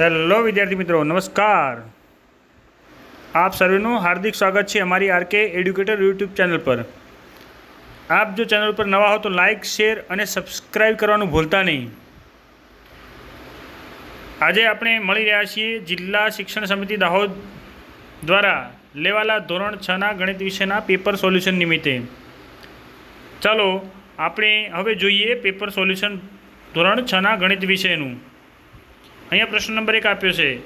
Hello વિદ્યાર્થી મિત્રો, નમસ્કાર. આપ સર્વેનું હાર્દિક સ્વાગત છે અમારી આરકે એડ્યુકેટર યુટ્યુબ ચેનલ પર. આપ જો ચેનલ પર નવા હો તો લાઇક શેર અને સબસ્ક્રાઈબ કરવાનું ભૂલતા નહીં. આજે આપણે મળી રહ્યા છીએ જિલ્લા શિક્ષણ સમિતિ દાહોદ દ્વારા લેવાલા ધોરણ છના ગણિત વિષયના પેપર સોલ્યુશન નિમિત્તે. ચાલો, આપણે હવે જોઈએ પેપર સોલ્યુશન ધોરણ છના ગણિત વિષયનું. અહીંયા પ્રશ્ન નંબર એક આપ્યો છે.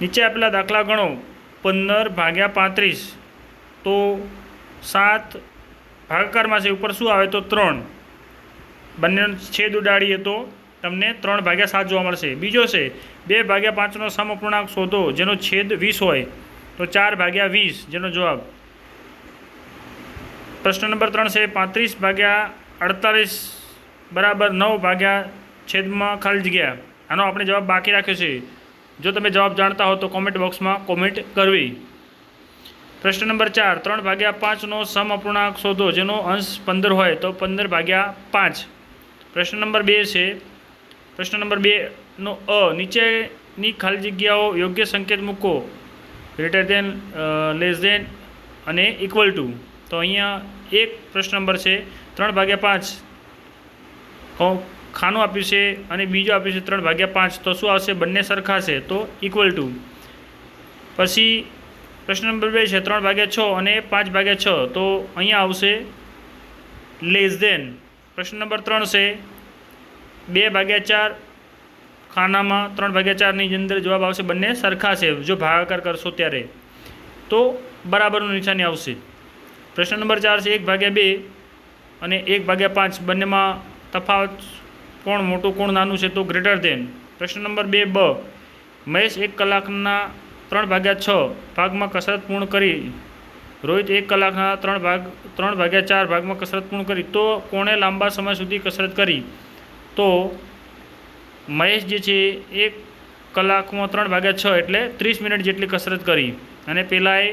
નીચે આપેલા દાખલા ગણો. પંદર ભાગ્યા પાંત્રીસ. તો સાત ભાગાકારમાં છે. ઉપર શું આવે? તો ત્રણ. બંને છેદ ઉડાડીએ તો તમને ત્રણ ભાગ્યા સાત જોવા મળશે. બીજો છે, બે ભાગ્યા પાંચનો સમઅપૂર્ણાંક શોધો, જેનો છેદ વીસ હોય, તો ચાર ભાગ્યા વીસ. જેનો જવાબ? પ્રશ્ન નંબર ત્રણ છે, પાંત્રીસ ભાગ્યા અડતાલીસ બરાબર નવ ભાગ્યા છેદમાં ખાલી જગ્યા. આનો આપણે જવાબ બાકી રાખ્યો છે. જો તમે જવાબ જાણતા હો તો કોમેન્ટ બોક્સમાં કોમેન્ટ કરવી. પ્રશ્ન નંબર ચાર, ત્રણ ભાગ્યા પાંચનો સમ અપૂર્ણાંક શોધો, જેનો અંશ પંદર હોય તો પંદર ભાગ્યા પાંચ. પ્રશ્ન નંબર બે છે. પ્રશ્ન નંબર બેનો અ, નીચેની ખાલી જગ્યાઓ યોગ્ય સંકેત મૂકો. ગ્રેટર દેન લેસ દેન અને ઇક્વલ ટુ તો અહીંયા એક પ્રશ્ન નંબર છે. ત્રણ ભાગ્યા પાંચ. ખાનું આપ્યું છે અને બીજું આપ્યું છે ત્રણ ભાગ્યા પાંચ. તો શું આવશે? બંને સરખા છે. તો ઇક્વલ ટુ પછી પ્રશ્ન નંબર બે છે. ત્રણ ભાગ્યા છ અને પાંચ ભાગ્યા છ. તો અહીંયા આવશે લેસ દેન પ્રશ્ન નંબર ત્રણ છે. બે ભાગ્યા ચાર ખાનામાં ત્રણ ભાગ્યા ચારની અંદર જવાબ આવશે. બંને સરખા છે. જો ભાગાકાર કરશો ત્યારે. તો બરાબરનું નિશાની આવશે. પ્રશ્ન નંબર ચાર છે. એક ભાગ્યા બે અને એક ભાગ્યા પાંચ. બંનેમાં તફાવત કોણ મોટું, કોણ નાનું છે તો ગ્રેટર દેન પ્રશ્ન નંબર બે, બ. મહેશ એક કલાકના ત્રણ ભાગ્યા છ ભાગમાં કસરત પૂર્ણ કરી. રોહિત એક કલાકના ત્રણ ભાગ, ત્રણ ભાગ્યા ચાર ભાગમાં કસરત પૂર્ણ કરી. તો કોણે લાંબા સમય સુધી કસરત કરી? તો મહેશ જે છે એક કલાકમાં ત્રણ ભાગ્યા છ એટલે ત્રીસ મિનિટ જેટલી કસરત કરી. અને પહેલાંએ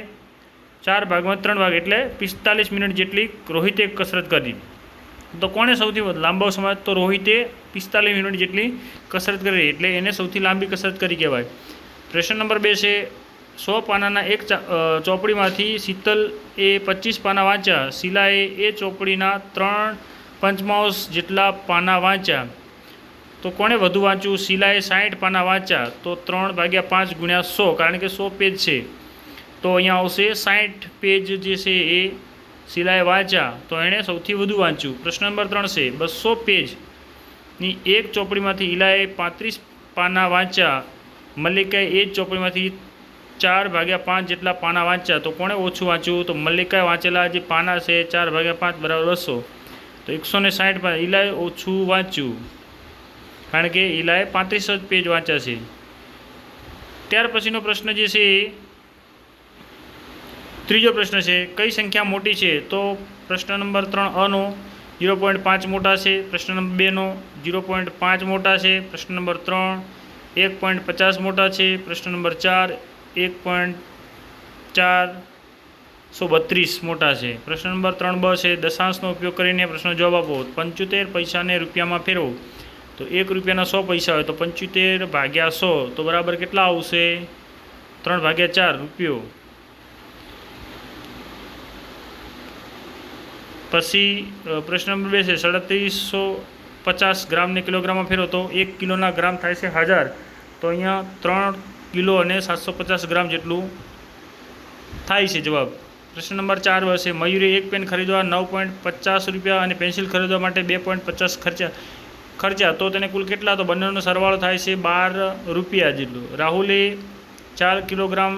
ચાર ભાગમાં ત્રણ ભાગ એટલે પિસ્તાલીસ મિનિટ જેટલી રોહિતે કસરત કરી. તો કોણે સૌથી લાંબો સમય તો રોહિતે પિસ્તાલીસ મિનિટ જેટલી કસરત કરી એટલે એને સૌથી લાંબી કસરત કરી કહેવાય. પ્રશ્ન નંબર બે છે, સો પાનાના એક ચોપડીમાંથી શીતલ એ પચીસ પાના વાંચ્યા, શિલાએ એ ચોપડીના ત્રણ પંચમાંશ જેટલા પાના વાંચ્યા. તો કોણે વધુ વાંચ્યું? શિલાએ સાઠ પાના વાંચ્યા, તો ત્રણ ભાગ્યા પાંચ ગુણ્યા સો, કારણ કે સો પેજ છે. તો અહીંયા આવશે સાઠ પેજ જે છે એ શિલાએ વાંચ્યા તો એણે સૌથી વધુ વાંચ્યું. પ્રશ્ન નંબર ત્રણ છે, બસો પેજની એક ચોપડીમાંથી ઈલાએ પાંત્રીસ પાના વાંચ્યા, મલ્લિકાએ એ જ ચોપડીમાંથી ચાર ભાગ્યા પાંચ જેટલા પાના વાંચ્યા, તો કોણે ઓછું વાંચ્યું? તો મલ્લિકાએ વાંચેલા જે પાના છે, ચાર ભાગ્યા પાંચ બરાબર બસો. તો એકસો ને સાઠ પાના ઇલાએ ઓછું વાંચ્યું. કારણ કે ઇલાએ પાંત્રીસ જ પેજ વાંચ્યા છે. ત્યાર પછીનો પ્રશ્ન જે છે ત્રીજો પ્રશ્ન છે, કઈ સંખ્યા મોટી છે? તો પ્રશ્ન નંબર ત્રણ અનો ઝીરો પોઈન્ટ પાંચ મોટા છે. પ્રશ્ન નંબર બેનો ઝીરો પોઈન્ટ પાંચ મોટા છે. પ્રશ્ન નંબર ત્રણ, એક પોઈન્ટ પચાસ મોટા છે. પ્રશ્ન નંબર ચાર, એક પોઈન્ટ ચાર સો બત્રીસ મોટા છે. પ્રશ્ન નંબર ત્રણ બ છે, દશાંશનો ઉપયોગ કરીને પ્રશ્ન જવાબ આપો. પંચોતેર પૈસાને રૂપિયામાં ફેરવો. તો એક રૂપિયાના સો પૈસા હોય તો પંચોતેર ભાગ્યા સો, તો બરાબર કેટલા આવશે? ત્રણ ભાગ્યા ચાર રૂપિયો. પછી પ્રશ્ન નંબર બે છે સાડત્રીસો પચાસ ગ્રામને કિલોગ્રામમાં ફેરવો તો એક કિલોના ગ્રામ થાય છે હજાર. તો અહીંયા ત્રણ કિલો અને સાતસો પચાસ ગ્રામ જેટલું થાય છે જવાબ. પ્રશ્ન નંબર ચાર હશે મયુરે એક પેન ખરીદવા નવ પોઈન્ટ પચાસ રૂપિયા અને પેન્સિલ ખરીદવા માટે બે પોઈન્ટ પચાસ ખર્ચા ખર્ચા. તો તેને કુલ કેટલા? તો બંનેનો સરવાળો થાય છે બાર રૂપિયા જેટલું. રાહુલે ચાર કિલોગ્રામ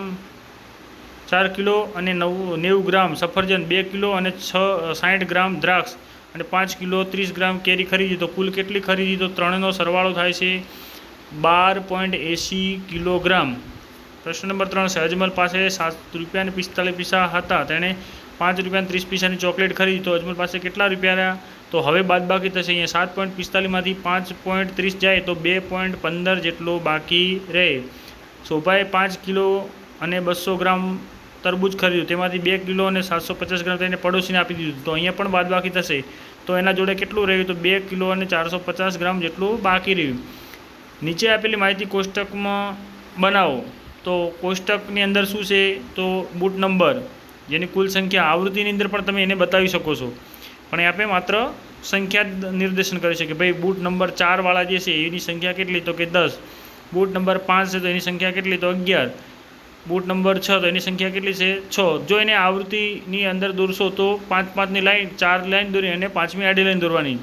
ચાર કિલો અને નવ નેવું ગ્રામ સફરજન, બે કિલો અને છ સાઠ ગ્રામ દ્રાક્ષ અને પાંચ કિલો ત્રીસ ગ્રામ કેરી ખરીદી. તો કુલ કેટલી ખરીદી? તો ત્રણનો સરવાળો થાય છે બાર પોઈન્ટ એંસી કિલોગ્રામ. પ્રશ્ન નંબર ત્રણ છે, અજમલ પાસે સાત રૂપિયાને પિસ્તાલીસ પૈસા હતા. તેણે પાંચ રૂપિયા ત્રીસ પૈસાની ચોકલેટ ખરીદી. તો અજમલ પાસે કેટલા રૂપિયા રહ્યા? તો હવે બાદબાકી થશે. અહીંયા સાત પોઈન્ટ પિસ્તાલીસમાંથી પાંચ પોઈન્ટ ત્રીસ જાય તો બે પોઈન્ટ પંદર જેટલો બાકી રહે. શોભાએ પાંચ કિલો અને બસો ગ્રામ તરબૂચ ખરીદ્યું તેમાંથી બે કિલો અને સાતસો પચાસ ગ્રામ તેને પડોશીને આપી દીધું. તો અહીંયા પણ બાદબાકી થશે. તો એના જોડે કેટલું રહ્યું? તો બે કિલો અને ચારસો પચાસ ગ્રામ જેટલું બાકી રહ્યું. નીચે આપેલી માહિતી કોષ્ટકમાં બનાવો. તો કોષ્ટકની અંદર શું છે? તો બૂટ નંબર. જેની કુલ સંખ્યા આવૃત્તિની અંદર પણ તમે એને બતાવી શકો છો. પણ એ આપણે માત્ર સંખ્યા નિર્દેશન કરી કે ભાઈ, બૂટ નંબર ચારવાળા જે છે, એની સંખ્યા કેટલી? તો કે દસ. બૂટ નંબર પાંચ છે, તો એની સંખ્યા કેટલી? તો અગિયાર. બૂટ નંબર છ, તો એની સંખ્યા કેટલી છે? છ. જો એને આવૃત્તિની અંદર દોરશો તો પાંચ પાંચની લાઈન, ચાર લાઈન દોરી અને પાંચમી આડી લાઈન દોરવાની.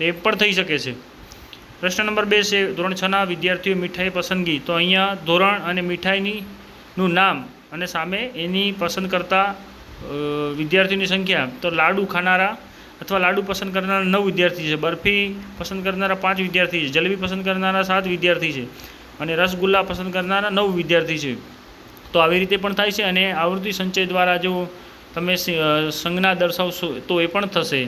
એ પણ થઈ શકે છે. પ્રશ્ન નંબર બે છે, ધોરણ છના વિદ્યાર્થીઓ મીઠાઈ પસંદગી. તો અહીંયા ધોરણ અને મીઠાઈની નું નામ અને સામે એની પસંદ કરતા વિદ્યાર્થીઓની સંખ્યા. તો લાડુ ખાનારા અથવા લાડુ પસંદ કરનારા નવ વિદ્યાર્થી છે. બરફી પસંદ કરનારા પાંચ વિદ્યાર્થી છે. જલેબી પસંદ કરનારા સાત વિદ્યાર્થી છે. અને રસગુલ્લા પસંદ કરનારા નવ વિદ્યાર્થી છે. તો આવી રીતે પણ થાય છે અને આવૃત્તિ સંચય દ્વારા જો તમે સંજ્ઞા દર્શાવશો તો એ પણ થશે.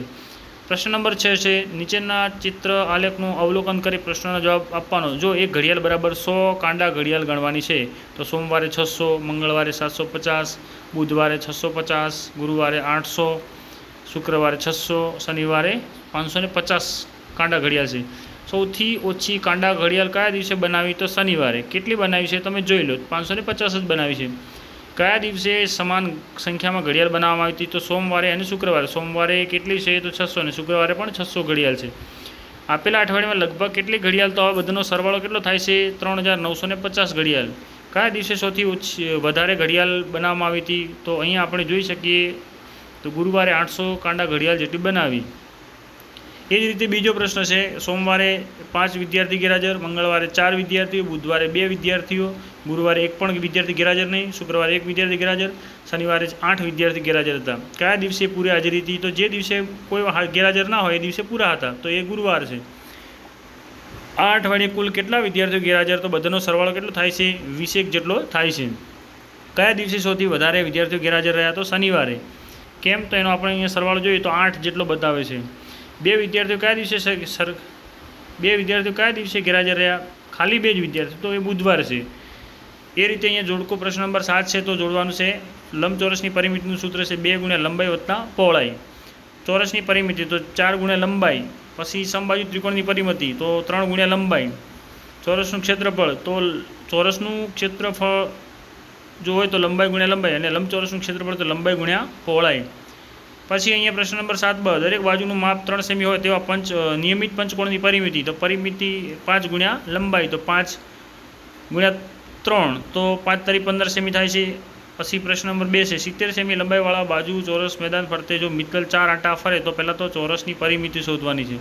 પ્રશ્ન નંબર છ છે, નીચેના ચિત્ર આલેખનું અવલોકન કરી પ્રશ્નનો જવાબ આપવાનો. જો એક ઘડિયાળ બરાબર સો કાંડા ઘડિયાળ ગણવાની છે, તો સોમવારે છસો, મંગળવારે સાતસો પચાસ, બુધવારે છસો પચાસ, ગુરુવારે આઠસો, શુક્રવારે છસો, શનિવારે પાંચસો ને પચાસ કાંડા ઘડિયાળ છે. સૌથી ઓછી કાંડા ઘડિયાળ કયા દિવસે બનાવી તો શનિવારે? કેટલી બનાવી છે તમે જોઈ લો, પાંચસો ને પચાસ જ બનાવી છે. કયા દિવસે સમાન સંખ્યામાં ઘડિયાળ બનાવવામાં આવી હતી તો સોમવારે અને શુક્રવારે? સોમવારે કેટલી છે તો છસો ને શુક્રવારે પણ છસો ઘડિયાળ છે. આપેલા અઠવાડિયામાં લગભગ કેટલી ઘડિયાળ તો હવે બધાનો સરવાળો કેટલો થાય છે? ત્રણ હજાર નવસો ને પચાસ ઘડિયાળ. કયા દિવસે સૌથી ઓછી, વધારે ઘડિયાળ બનાવવામાં આવી હતી? તો અહીંયા આપણે જોઈ શકીએ, તો ગુરુવારે આઠસો કાંડા ઘડિયાળ જેટલી બનાવી. એ જ રીતે બીજો પ્રશ્ન છે, સોમવારે પાંચ વિદ્યાર્થી ગેરહાજર, મંગળવારે ચાર વિદ્યાર્થીઓ, બુધવારે બે વિદ્યાર્થીઓ, ગુરુવારે એક પણ વિદ્યાર્થી ગેરહાજર નહીં, શુક્રવારે એક વિદ્યાર્થી ગેરહાજર, શનિવારે આઠ વિદ્યાર્થી ગેરહાજર હતા. કયા દિવસે પૂરી હાજરી હતી? તો જે દિવસે કોઈ ગેરહાજર ના હોય એ દિવસે પૂરા હતા. તો એ ગુરુવાર છે. આ અઠવાડિયે કુલ કેટલા વિદ્યાર્થીઓ ગેરહાજર? તો બધાનો સરવાળો કેટલો થાય છે? વીસેક જેટલો થાય છે. કયા દિવસે સૌથી વધારે વિદ્યાર્થીઓ ગેરહાજર રહ્યા? તો શનિવારે. કેમ? તો એનો આપણે અહીંયા સરવાળો જોઈએ તો આઠ જેટલો બતાવે છે. બે વિદ્યાર્થીઓ કયા દિવસે સર- બે વિદ્યાર્થીઓ કયા દિવસે ગેરહાજર રહ્યા? ખાલી બે જ વિદ્યાર્થીઓ. તો એ બુધવાર છે. એ રીતે અહીંયા જોડકો પ્રશ્ન નંબર સાત છે તો જોડવાનું છે. લંબચોરસની પરિમિતિનું સૂત્ર છે બે ગુણ્યા લંબાઈ વત્તા પહોળાઈ. ચોરસની પરિમિતિ તો ચાર ગુણ્યા લંબાઈ. પછી સમબાજુ ત્રિકોણની પરિમિતિ તો ત્રણ ગુણ્યા લંબાઈ. ચોરસનું ક્ષેત્રફળ તો ચોરસનું ક્ષેત્રફળ જો હોય તો લંબાઈ ગુણ્યા લંબાઈ અને લંબચોરસનું ક્ષેત્રફળ તો લંબાઈ ગુણ્યા પહોળાઈ. પછી અહીંયા પ્રશ્ન નંબર સાત, બ. દરેક બાજુનું માપ ત્રણ સેમી હોય તેવા પંચ નિયમિત પંચકોણની પરિમિતિ. તો પરિમિતિ પાંચ ગુણ્યા લંબાઈ, તો પાંચ ગુણ્યા ત્રણ. તો પાંચ તારી પંદર સેમી થાય છે. પછી પ્રશ્ન નંબર બે છે. સિત્તેર સેમી લંબાઈવાળા બાજુ, ચોરસ, મેદાન ફરતે જો મિત્તલ ચાર આંટા ફરે, તો પહેલાં તો ચોરસની પરિમિતિ શોધવાની છે.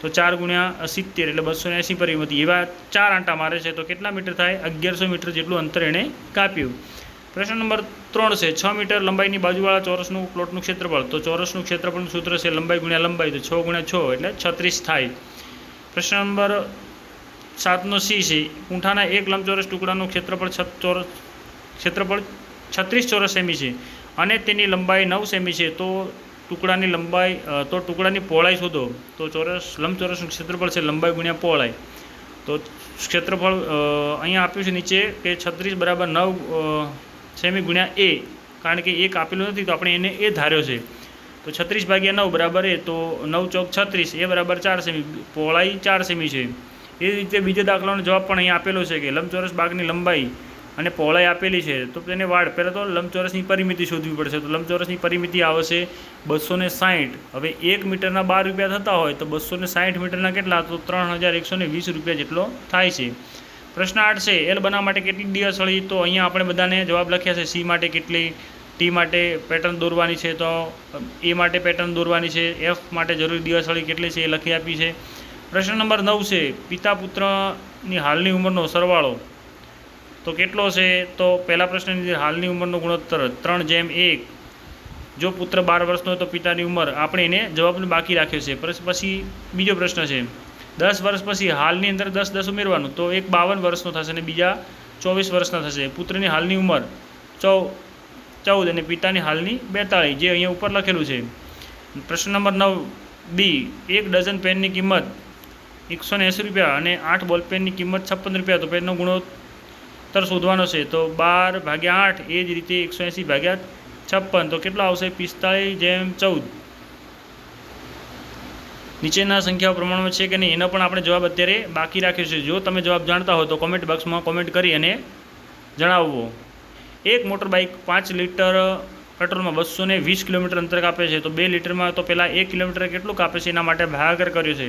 તો ચાર ગુણ્યા સિત્તેર એટલે બસો એંસી પરિમિતિ. એવા ચાર આંટા મારે છે. તો કેટલા મીટર થાય? અગિયારસો મીટર જેટલું અંતર એણે કાપ્યું. પ્રશ્ન નંબર ત્રણ છે, છ મીટર લંબાઈની બાજુવાળા ચોરસનું પ્લોટનું ક્ષેત્રફળ. તો ચોરસનું ક્ષેત્રફળનું સૂત્ર છે, લંબાઈ ગુણ્યા લંબાઈ, તો છ ગુણ્યા છ એટલે છત્રીસ થાય. પ્રશ્ન નંબર સાતનો સી છે પૂંઠાના એક લંબચોરસ ટુકડાનું ક્ષેત્રફળ ચોરસ ક્ષેત્રફળ છત્રીસ ચોરસ સેમી છે અને તેની લંબાઈ નવ સેમી છે, તો ટુકડાની લંબાઈ તો ટુકડાની પહોળાઈ શોધો. તો ચોરસ, લંબચોરસનું ક્ષેત્રફળ છે, લંબાઈ ગુણ્યા પહોળાઈ. તો ક્ષેત્રફળ અહીંયા આપ્યું છે નીચે કે છત્રીસ બરાબર નવ સેમી ગુણ્યા એ, કારણ કે એક આપેલું નથી, તો આપણે એને એ ધાર્યો છે. તો છત્રીસ ભાગ્યા નવ બરાબર એ, તો નવ ચોક છત્રીસ, એ બરાબર ચાર સેમી, પહોળાઈ ચાર સેમી છે. એ રીતે બીજો દાખલાનો જવાબ પણ અહીંયા આપેલો છે કે લંબચોરસ બાગની લંબાઈ અને પહોળાઈ આપેલી છે, તો તેને વાડ પહેલાં તો લંબચોરસની પરિમિતિ શોધવી પડશે, તો લંબચોરસની પરિમિતિ આવશે બસો ને સાહીઠ હવે એક મીટરના બાર રૂપિયા થતા હોય, તો બસો ને સાહીઠ મીટરના કેટલા? તો ત્રણ હજાર એકસો વીસ રૂપિયા જેટલો થાય છે. પ્રશ્ન આઠ છે એલ બનાવવા માટે કેટલી દિવાસળી તો અહીંયા આપણે બધાને જવાબ લખ્યા છે સી માટે કેટલી ટી માટે પેટર્ન દોરવાની છે, તો એ માટે પેટર્ન દોરવાની છે એફ માટે જરૂરી દિવાસળી કેટલી છે એ લખી આપી છે. પ્રશ્ન નંબર નવ છે, પિતા પુત્રની હાલની ઉંમરનો સરવાળો. તો કેટલો છે? તો પહેલા પ્રશ્નની હાલની ઉંમરનો ગુણોત્તર, ત્રણ જેમ એક. જો પુત્ર બાર વર્ષનો હોય તો પિતાની ઉંમર, આપણે એને જવાબને બાકી રાખ્યો છે. પછી બીજો પ્રશ્ન છે. દસ વર્ષ પછી હાલની અંદર દસ દસ ઉમેરવાનું, તો એક બાવન વર્ષનો થશે અને બીજા ચોવીસ વર્ષના થશે. પુત્રની હાલની ઉંમર ચૌ, ચૌદ અને પિતાની હાલની બેતાળીસ, જે અહીંયા ઉપર લખેલું છે. પ્રશ્ન નંબર નવ, બી, એક ડઝન પેનની કિંમત એકસો ને એંસી રૂપિયા અને આઠ બોલ પેનની કિંમત છપ્પન રૂપિયા, તો પેનનો ગુણોત્તર શોધવાનો છે. તો બાર ભાગ્યા આઠ એ જ રીતે એકસો એંસી ભાગ્યા છપ્પન, તો કેટલો આવશે? પિસ્તાળીસ જેમ ચૌદ. નીચેના સંખ્યાઓ પ્રમાણમાં છે કે નહીં, એનો પણ આપણે જવાબ અત્યારે બાકી રાખ્યો છે. જો તમે જવાબ જાણતા હો તો કોમેન્ટ બોક્સમાં કોમેન્ટ કરી અને જણાવવો. એક મોટર બાઇક પાંચ લીટર પેટ્રોલમાં બસો ને વીસ કિલોમીટર અંતર કાપે છે. તો બે લીટરમાં તો પહેલાં એક કિલોમીટર કેટલું કાપે છે? એના માટે ભાગાકાર કર્યો છે.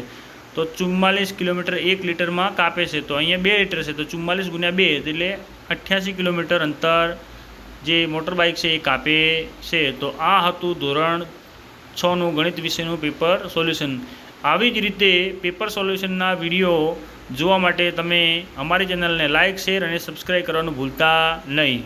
તો ચુમ્માલીસ કિલોમીટર એક લીટરમાં કાપે છે. તો અહીંયા બે લીટર છે. તો ચુમ્માલીસ ગુણ્યા બે એટલે અઠ્યાસી કિલોમીટર અંતર જે મોટર બાઇક છે એ કાપે છે. તો આ હતું ધોરણ છનું ગણિત વિષયનું પેપર સોલ્યુશન આવી જ રીતે પેપર સોલ્યુશનના વીડિયો જોવા માટે તમે અમારી ચેનલને લાઇક, શેર અને સબસ્ક્રાઈબ કરવાનું ભૂલતા નહીં.